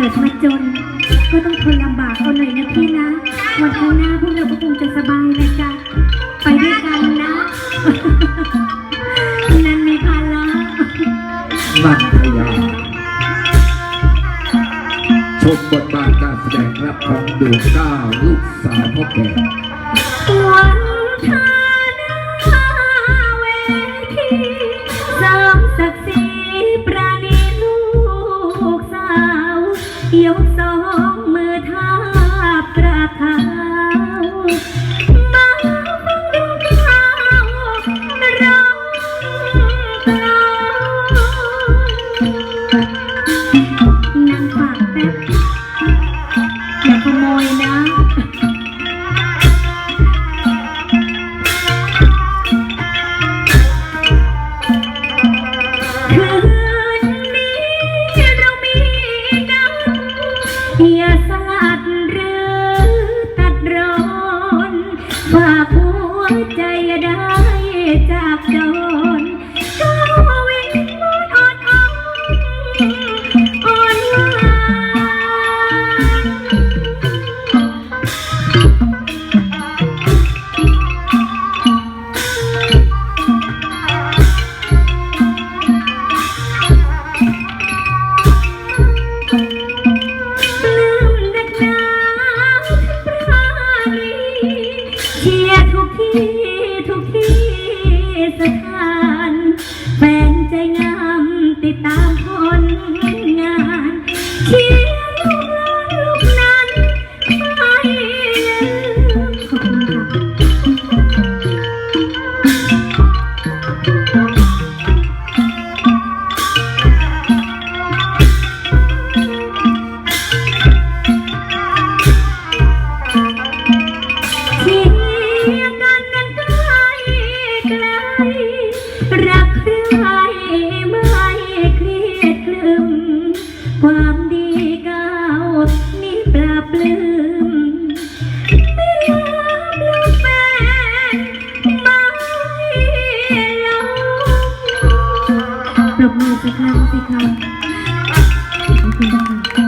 เกิดมาจน ก็ต้องทนลำบากเอาหน่อยนะพี่นะ วันข้างหน้าพวกเราก็คงจะสบายนะจ๊ะไปด้วยกันนะนันมีภาระนันทยาชมบทบาทการแสดงรับของดวงก้าวลูกสาวพ่อแก่วันทา ขียวสองมือทาประทางมาฟังดูข่าวร้กลองนั่งากป๊บ Papa. เชียทุกที่ทุกที่สถาน แฟนใจงามติดตาม ความดีเก่าวมีปลาปลื้มปรบมือสักครั้งสิคะขอบคุณค่ะ